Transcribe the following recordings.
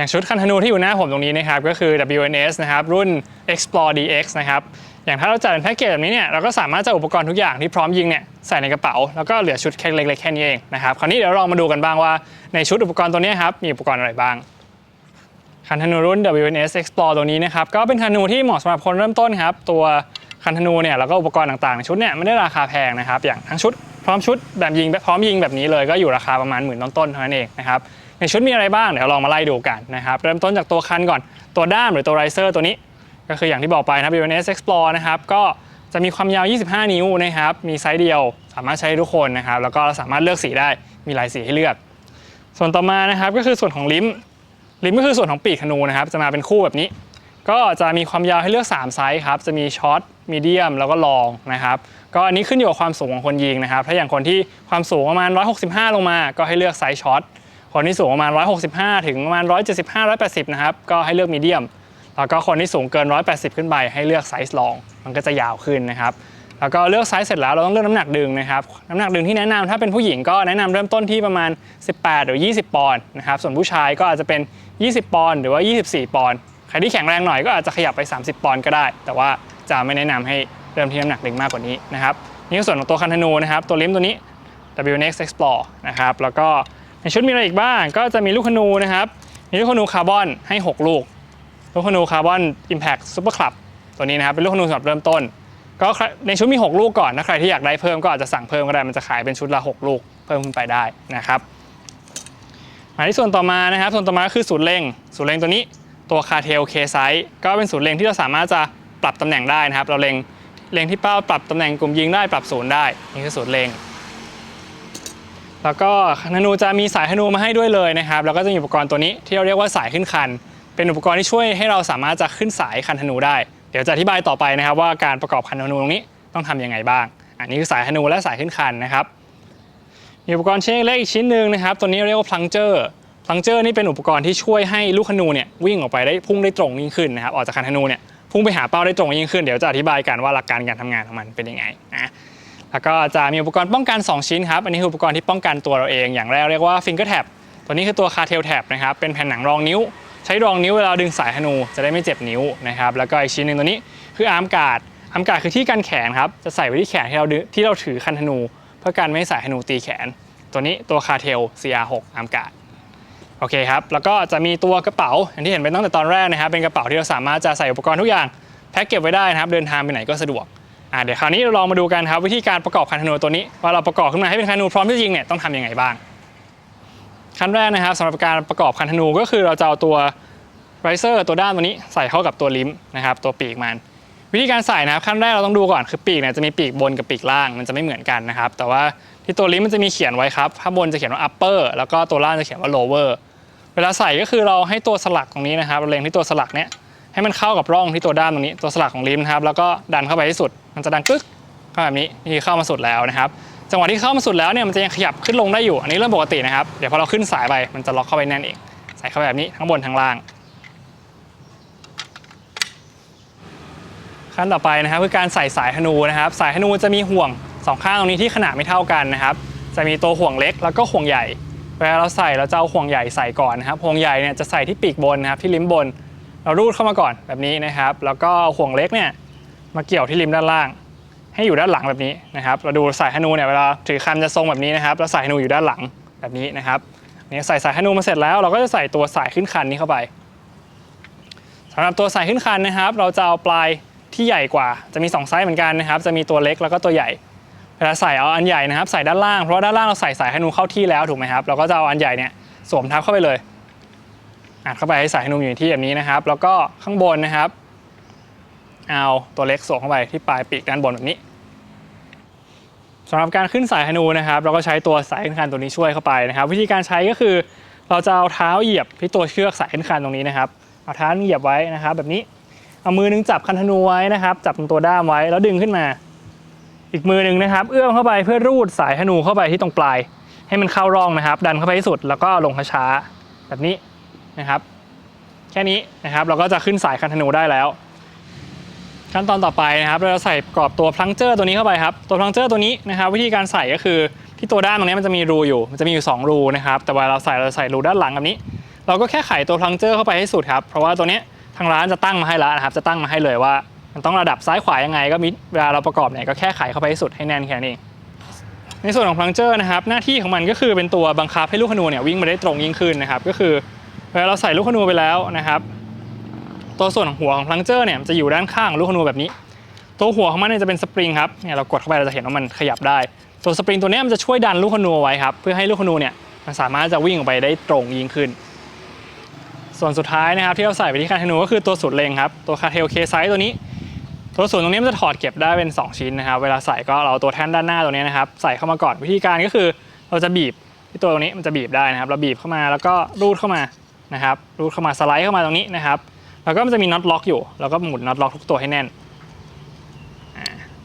อย่างชุดคันธนูที่อยู่หน้าผมตรงนี้นะครับก็คือ WNS นะครับรุ่น Explore DX นะครับอย่างถ้าเราจัดเป็นแพ็กเกจแบบนี้เนี่ยเราก็สามารถจะอุปกรณ์ทุกอย่างที่พร้อมยิงเนี่ยใส่ในกระเป๋า แล้วก็เหลือชุดแค่เล็กๆแค่นี้เองนะครับคราวนี้เดี๋ยวเรามาดูกันบ้างว่าในชุดอุปกรณ์ตัวนี้ครับมีอุปกรณ์อะไรบ้างคันธนูรุ่น WNS Explore ตัวนี้นะครับก็เป็นคันธนูที่เหมาะสำหรับคนเริ่มต้นครับตัวคันธนูเนี่ยแล้วก็อุปกรณ์ต่างๆในชุดเนี่ยไม่ได้ราคาแพงนะครับอย่างทั้งชุดพร้อมชุดแบบยิงพร้อมยิงแบบนี้เลยก็อยู่ราคาประมาณหมื่นต้นๆเท่านั้นเองนะครับ ในชุดมีอะไรบ้างเดี๋ยวลองมาไล่ดูกันนะครับเริ่มต้นจากตัวคันก่อนตัวด้ามหรือตัวไรเซอร์ตัวนี้ ก็คืออย่างที่บอกไปนะครับ WNS Explore นะครับก็จะมีความยาว 25 นิ้วนะครับมีไซส์เดียวสามารถใช้ทุกคนนะครับแล้วก็สามารถเลือกสีได้มีหลายสีให้เลือก ส่วนต่อมานะครับก็คือส่วนของลิ้มลิ้มก็คือส่วนของปีกธนูนะครับจะมาเป็นคู่แบบนี้ ก็จะมีความยาวให้เลือก 3 ไซส์ครับจะมีช็อตมีเดียมแล้วก็ลองนะครับก็อันนี้ขึ้นอยู่กับความสูงของคนยิงนะครับ ถ้าอย่างคนที่ความสูงประมาณ 165 ลงมา ก็ให้เลือกไซส์ช็อต คนที่สูงประมาณ 165 ถึงประมาณ 175 180 นะครับ ก็ให้เลือกมีเดียม แล้วก็คนที่สูงเกิน 180 ขึ้นไป ให้เลือกไซส์ลอง มันก็จะยาวขึ้นนะครับ แล้วก็เลือกไซส์เสร็จแล้วเราต้องเลือกน้ำหนักดึงนะครับ น้ำหนักดึงที่แนะนำถ้าเป็นผู้หญิงก็แนะนำเริ่มต้นที่ประมาณ 18 หรือ 20 ปอนด์นะครับ ส่วนผู้ชายก็อาจจะเป็น 20 ปอนด์หรือว่า 24 ปอนด์ ใครที่แข็งแรงหน่อยก็อาจจะขยับไป 30 ปอนด์ก็ได้ แต่ว่าจะไม่แนะนำให้เริ่มที่น้ำหนักดึงมากกว่านี้นะครับ นี่คือส่วนของตัวคันธนูนะครับ ตัวลิมตัวนี้ WNX Explore นะครับ แล้วก็ ในชุดมีอะไรอีกบ้าง ก็จะมีลูกธนูนะครับ มีลูกธนูคาร์บอนให้ 6 ลูก ลูกธนูคาร์บอน Impact Super Club ตัวนี้นะครับ เป็นลูกธนูสำหรับเริ่มต้น ก็ในชุดมี 6 ลูกก่อนถ้าใครที่อยากได้เพิ่มก็อาจจะสั่งเพิ่มก็ได้ มันจะขายเป็นชุดละ 6 ลูก เพิ่มขึ้นไปได้นะครับมาที่ส่วนต่อมานะครับ ส่วนต่อมาก็คือศูนย์เล็งศูนย์เล็งตัวนี้ตัวคาเทลเคไซส์ก็เป็นศูนย์เล็งที่เราสามารถจะปรับตำแหน่งได้นะครับ เราเล็งเล็งที่เป้าปรับตำแหน่งกลุ่มยิงได้ปรับศูนย์ได้นี่คือศูนย์เล็ง แล้วก็ธนูจะมีสายธนูมาให้ด้วยเลยนะครับแล้วก็จะมีอุปกรณ์ตัวนี้ที่เราเรียกว่าสายขึ้นคัน เป็นอุปกรณ์ที่ช่วยให้เราสามารถจะขึ้นสายคันธนูได้ เดี๋ยวจะอธิบายต่อไปนะครับ ว่าการประกอบคันธนูตรงนี้ต้องทำยังไงบ้าง อันนี้คือสายธนูและสายขึ้นคันนะครับมีอุปกรณ์ชิ้นเล็กอีกชิ้นหนึ่งนะครับ ตัวนี้เรียกว่าพลังเจอร์พลังเจอร์นี่เป็นอุปกรณ์ที่ช่วยให้ลูกธนูเนี่ยวิ่งออกไปได้พุ่งได้ตรงยิ่งขึ้นนะครับออกจากคันธนูเนี่ยพุ่งไปหาเป้าได้ตรงยิ่งขึ้นเดี๋ยวจะอธิบายกันว่าหลักการการทำงานของมันเป็นยังไงนะ แล้วก็จะมีอุปกรณ์ป้องกัน 2 ชิ้นครับ อันนี้คืออุปกรณ์ที่ป้องกันตัวเราเอง อย่างแรกเรียกว่า finger tap ตัวนี้คือตัว cartel tap นะครับ เป็นแผ่นหนังรองนิ้ว ใช้รองนิ้วเวลาดึงสายธนูจะได้ไม่เจ็บนิ้วนะครับ แล้วก็อีกชิ้นหนึ่งตัวนี้คืออาร์มการ์ดอาร์มการ์ดคือที่กันแขนครับ จะใส่ไว้ที่แขนที่เราดึงที่เราถือคันธนู เพื่อการไม่ให้สายธนูตีแขน ตัวนี้ตัว cartel CR6 อาร์มการ์ดโอเคครับ แล้วก็จะมีตัวกระเป๋าอย่างที่เห็นไปตั้งแต่ตอนแรกนะครับ เป็นกระเป๋าที่เราสามารถจะใส่อุปกรณ์ทุกอย่างแพ็คเก็บไว้ได้นะครับ เดินทางไปไหนก็สะดวก อ่าเดี๋ยวคราวนี้เราลองมาดูกันครับวิธีการประกอบคันธนูตัวนี้ว่าเราประกอบขึ้นมาให้เป็นคันธนูพร้อมที่จะยิงเนี่ยต้องทำยังไงบ้าง ขั้นแรกนะครับสำหรับการประกอบคันธนูก็คือเราจะเอาตัวไรเซอร์ตัวด้านตัวนี้ใส่เข้ากับตัวลิ้มนะครับตัวปีกมัน วิธีการใส่นะครับขั้นแรกเราต้องดูก่อนคือปีกเนี่ยจะมีปีกบนกับปีกล่างมันจะไม่เหมือนกันนะครับแต่ว่าที่ตัวลิ้มมันจะมีเขียนไว้ครับข้างบนจะเขียนว่า upper แล้วก็ตัวล่างจะเขียนว่า lower เวลาใส่ก็คือเราให้ตัวสลักตรงนี้นะครับเราเล็งที่ตัวสลักเนี้ย ให้มันเข้ากับร่องที่ตัวด้านตรงนี้ตัวสลักของลิ้มนะครับแล้วก็ดันเข้าไปที่สุด มันจะดังกึกเข้าแบบนี้นี่เข้ามาสุดแล้วนะครับจังหวะที่เข้ามาสุดแล้วเนี่ยมันจะยังขยับขึ้นลงได้อยู่ อันนี้เรื่องปกตินะครับเดี๋ยวพอเราขึ้นสายไปมันจะล็อกเข้าไปแน่นเองใส่เข้าไปแบบนี้ทั้งบนทั้งล่าง ขั้นต่อไปนะครับคือการใส่สายธนูนะครับ สายธนูจะมีห่วงสองข้างตรงนี้ที่ขนาดไม่เท่ากันนะครับ จะมีตัวห่วงเล็กแล้วก็ห่วงใหญ่เวลาเราใส่เราจะเอาห่วงใหญ่ใส่ก่อนนะครับห่วงใหญ่เนี่ยจะใส่ที่ปีกบนนะครับที่ลิ้มบน เรารูดเข้ามาก่อนแบบนี้นะครับ แล้วก็ห่วงเล็กเนี่ยมาเกี่ยวที่ริมด้านล่าง ให้อยู่ด้านหลังแบบนี้นะครับ เราดูสายธนูเนี่ยเวลาถือคันจะทรงแบบนี้นะครับ แล้วสายธนูอยู่ด้านหลังแบบนี้นะครับเนี่ยใส่สายธนูมาเสร็จแล้ว เราก็จะใส่ตัวสายขึ้นคันนี้เข้าไปสำหรับตัวสายขึ้นคันนะครับ เราจะเอาปลายที่ใหญ่กว่า จะมีสองไซส์เหมือนกันนะครับ จะมีตัวเล็กแล้วก็ตัวใหญ่เวลาใส่เอาอันใหญ่นะครับ ใส่ด้านล่างเพราะว่าด้านล่างเราใส่สายธนูเข้าที่แล้วถูกไหมครับเราก็จะเอาอันใหญ่เนี่ยสวมทับเข้าไปเลย อัดเข้าไปให้สายธนูอยู่ที่แบบนี้นะครับ แล้วก็ข้างบนนะครับ เอาตัวเล็กสวมเข้าไปที่ปลายปีกด้านบนแบบนี้สำหรับการขึ้นสายธนูนะครับ เราก็ใช้ตัวสายขึ้นคันตัวนี้ช่วยเข้าไปนะครับ วิธีการใช้ก็คือ เราจะเอาเท้าเหยียบที่ตัวเชือกสายขึ้นคันตรงนี้นะครับเอาเท้าเหยียบไว้นะครับ แบบนี้เอามือหนึงจับคันธนูไว้นะครับ จับตัวด้ามไว้แล้วดึงขึ้นมา อีกมือหนึ่งนะครับ เอื้อมเข้าไปเพื่อรูดสายธนูเข้าไปที่ตรงปลาย ให้มันเข้าร่องนะครับ ดันเข้าไปที่สุดแล้วก็ลงช้าๆแบบนี้ นะครับ แค่นี้นะครับเราก็จะขึ้นสายคันธนูได้แล้ว ขั้นตอนต่อไปนะครับเราจะใส่ปรอบตัวพลังเจอร์ตัวนี้เข้าไปครับตัวพลังเจอร์ตัวนี้นะครับ วิธีการใส่ก็คือที่ตัวด้านตรงนี้มันจะมีรูอยู่มันจะมีอยู่ 2 รูนะครับ แต่ว่าเราใส่เราใส่รูด้านหลังแบบนี้ เราก็แค่ไขตัวพลังเจอร์เข้าไปให้สุดครับเพราะว่าตัวเนี้ยทางร้านจะตั้งมาให้แล้วนะครับ จะตั้งมาให้เลยว่า มันต้องระดับซ้ายขวายังไง ก็มีเวลาเราประกอบเนี่ยก็แค่ไขเข้าไปให้สุดให้แน่นแค่นั้เองในส่วนของพลังเจอร์นะครับหน้าที่ของมันก็คือเป็นตัวบังคับให้ลูกขนูเนี่ยวิ่งมาได้ตรงยิ่งขึ้นนะครับก็คือ เวลาเราใส่ลูกขนูไปแล้วนะครับ ตัวส่วนของหัวของพลังเจอร์เนี่ยจะอยู่ด้านข้างลูกขนูแบบนี้ ตัวหัวของมันเนี่ยจะเป็นสปริงครับเนี่ยเรากดเข้าไปเราจะเห็นว่ามันขยับได้ ตัวสปริงตัวนี้มันจะช่วยดันลูกขนูไว้ครับเพื่อให้ลูกขนูเนี่ยมันสามารถจะวิ่งออกไปได้ตรงยิ่งขึ้น ส่วนสุดท้ายนะครับที่เราใส่ไปที่คาเทนูก็คือตัวสุดเลงครับตัวคาเทลเคไซส์ตัวนี้ ตัวส่วนตรงนี้มันจะถอดเก็บได้เป็น 2 ชิ้นนะครับ เวลาใส่ก็เราเอาตัวแท่นด้านหน้าตัวนี้นะครับใส่เข้ามาก่อนวิธีการก็คือเราจะบีบที่ตัวตรงนี้มันจะบีบได้นะครับ เราบีบเข้ามาแล้วก็รูดเข้ามา นะครับรูดเข้ามาสไลด์เข้ามาตรงนี้นะครับ แล้วก็มันจะมีน็อตล็อกอยู่ แล้วก็หมุนน็อตล็อกทุกตัวให้แน่น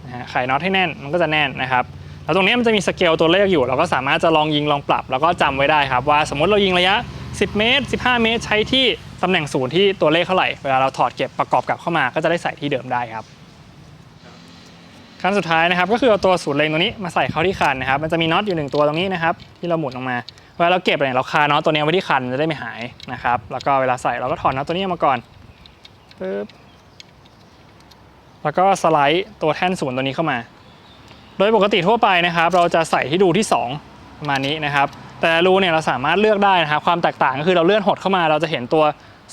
นะฮะไขน็อตให้แน่นมันก็จะแน่นนะครับ แล้วตรงนี้มันจะมีสเกลตัวเลขอยู่ เราก็สามารถจะลองยิงลองปรับ แล้วก็จำไว้ได้ครับว่าสมมติเรายิงระยะ 10 เมตร 15 เมตร ใช้ที่ตำแหน่งศูนย์ที่ตัวเลขเท่าไหร่ เวลาเราถอดเก็บประกอบกลับเข้ามา ก็จะได้ใส่ที่เดิมได้ครับขั้นสุดท้ายนะครับก็คือเอาตัวศูนย์เลงตัวนี้มาใส่เข้าที่คันนะครับ มันจะมีน็อตอยู่หนึ่งตัวตรงนี้นะครับที่เราหมุนออกมา เวลาเราเก็บเนี่ยเราคาน็อตตัวนี้ไว้ที่คันจะได้ไม่หายนะครับ แล้วก็เวลาใส่เราก็ถอดน็อตตัวนี้ออกมาก่อนปึ๊บแล้วก็สไลด์ตัวแท่นศูนย์ตัวนี้เข้ามา โดยปกติทั่วไปนะครับ เราจะใส่ที่รูที่ 2 ประมาณนี้นะครับ แต่รูเนี่ยเราสามารถเลือกได้นะครับ ความแตกต่างก็คือเราเลื่อนหดเข้ามา เราจะเห็นตัว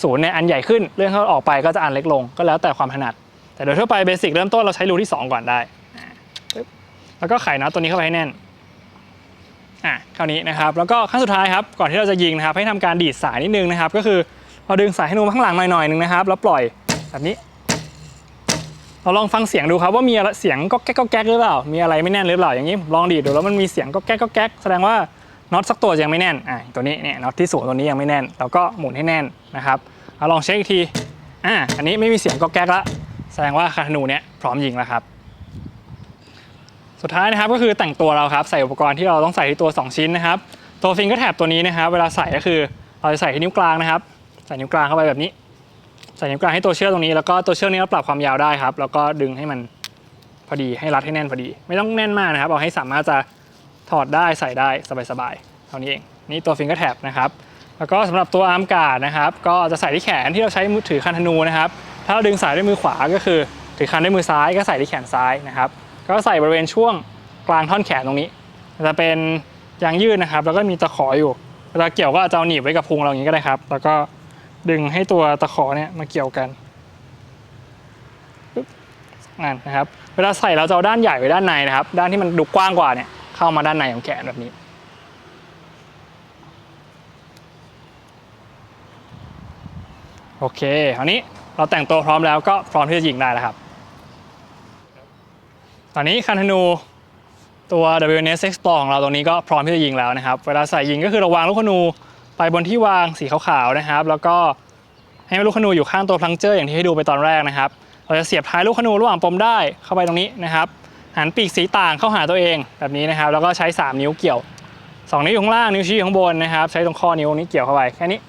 ศูนย์เนี่ยอันใหญ่ขึ้น เลื่อนเข้าออกไปก็จะอันเล็กลง ก็แล้วแต่ความถนัด แต่โดยทั่วไปเบสิกเริ่มต้นเราใช้รูที่ 2 ก่อนได้ปึ๊บแล้วก็ไขน็อตตัวนี้เข้าไปให้แน่น อะคราวนี้นะครับแล้วก็ขั้นสุดท้ายครับก่อนที่เราจะยิงนะครับให้ทำการดีดสายนิดนึงนะครับ ก็คือเราดึงสายให้นูมาข้างหลังหน่อยๆนึงนะครับแล้วปล่อยแบบนี้ เราลองฟังเสียงดูครับว่ามีอะไรเสียงก็แก๊กก็แก๊กหรือเปล่ามีอะไรไม่แน่นหรือเปล่าอย่างนี้ลองดีดดูแล้วมันมีเสียงก็แก๊กก็แก๊กแสดงว่าน็อตสักตัวยังไม่แน่นอะตัวนี้เนี่ยน็อตที่สูงตัวนี้ยังไม่แน่นเราก็หมุนให้แน่นนะครับเราลองเช็คอีกทีอะอันนี้ไม่มีเสียงก็แก๊กละแสดงว่าคาธนูเนี่ยพร้อมยิงแล้วครับ สุดท้ายนะครับก็คือแต่งตัวเราครับใส่อุปกรณ์ที่เราต้องใส่ที่ตัว 2 ชิ้นนะครับตัวฟิงเกอร์แท็บตัวนี้นะครับเวลาใส่ก็คือเราจะใส่ที่นิ้วกลางนะครับ ใส่นิ้วกลางเข้าไปแบบนี้ ใส่นิ้วกลางให้ตัวเชือกตรงนี้แล้วก็ตัวเชือกนี้เราปรับความยาวได้ครับ แล้วก็ดึงให้มันพอดีให้รัดให้แน่นพอดี ไม่ต้องแน่นมากนะครับเอาให้สามารถจะถอดได้ใส่ได้สบายๆเท่านี้เองนี่ตัวฟิงเกอร์แท็บนะครับแล้วก็สำหรับตัวอาร์มการ์ดนะครับ ก็จะใส่ที่แขนที่เราใช้มือถือคันธนูนะครับ ถ้าเราดึงสายด้วยมือขวาก็คือถือคันด้วยมือซ้ายก็ใส่ที่แขนซ้ายนะครับ ก็ใส่บริเวณช่วงกลางท่อนแขนตรงนี้ จะเป็นยางยืดนะครับ แล้วก็มีตะขออยู่เวลาเกี่ยวก็จะเอาหนีบไว้กับพุงเราอย่างนี้ก็ได้ครับ แล้วก็ดึงให้ตัวตะขอเนี่ยมาเกี่ยวกันนั่นนะครับ เวลาใส่เราจะเอาด้านใหญ่ไว้ด้านในนะครับ ด้านที่มันดูกว้างกว่าเนี่ยเข้ามาด้านในของแขนแบบนี้โอเคคราวนี้เราแต่งตัวพร้อมแล้วก็พร้อมที่จะยิงได้แล้วครับ ตอนนี้คันธนูตัว WNS Explore ของเราตรงนี้ก็พร้อมที่จะยิงแล้วนะครับ เวลาใส่ยิงก็คือเราวางลูกธนูไปบนที่วางสีขาวๆนะครับ แล้วก็ให้ลูกธนูอยู่ข้างตัวพลังเจอร์อย่างที่ให้ดูไปตอนแรกนะครับ เราจะเสียบท้ายลูกธนูระหว่างปมได้เข้าไปตรงนี้นะครับ หันปีกสีต่างเข้าหาตัวเองแบบนี้นะครับ แล้วก็ใช้ 3 นิ้วเกี่ยว 2 นิ้วอยู่ข้างล่างนิ้วชี้อยู่ข้างบนนะครับ ใช้ตรงข้อนิ้วนี้เกี่ยวเข้าไปแค่นี้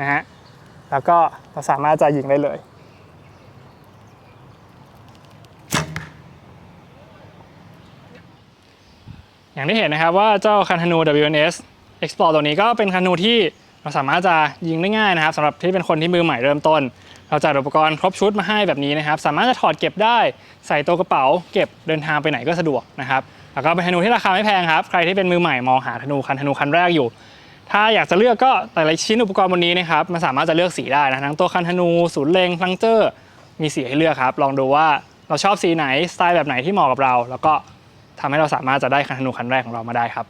นะฮะ แล้วก็เราสามารถจะยิงได้เลย อย่างที่เห็นนะครับว่าเจ้าคันธนู WNS Explore ตัวนี้ก็เป็นคันธนูที่เราสามารถจะยิงได้ง่ายนะครับสำหรับที่เป็นคนที่มือใหม่เริ่มต้น เราจัดอุปกรณ์ครบชุดมาให้แบบนี้นะครับ สามารถจะถอดเก็บได้ใส่ตัวกระเป๋า เก็บเดินทางไปไหนก็สะดวกนะครับแล้วก็เป็นธนูที่ราคาไม่แพงครับ ใครที่เป็นมือใหม่มองหาธนูคันธนูคันแรกอยู่ ถ้าอยากจะเลือกก็แต่ละชิ้นอุปกรณ์บนนี้นะครับมันสามารถจะเลือกสีได้นะทั้งตัวคันธนูศูนย์เลงพลังเจอร์ มีสีให้เลือกครับ ลองดูว่าเราชอบสีไหนสไตล์แบบไหนที่เหมาะกับเรา แล้วก็ ทำให้เราสามารถจะได้คันธนูคันแรกของเรามาได้ครับ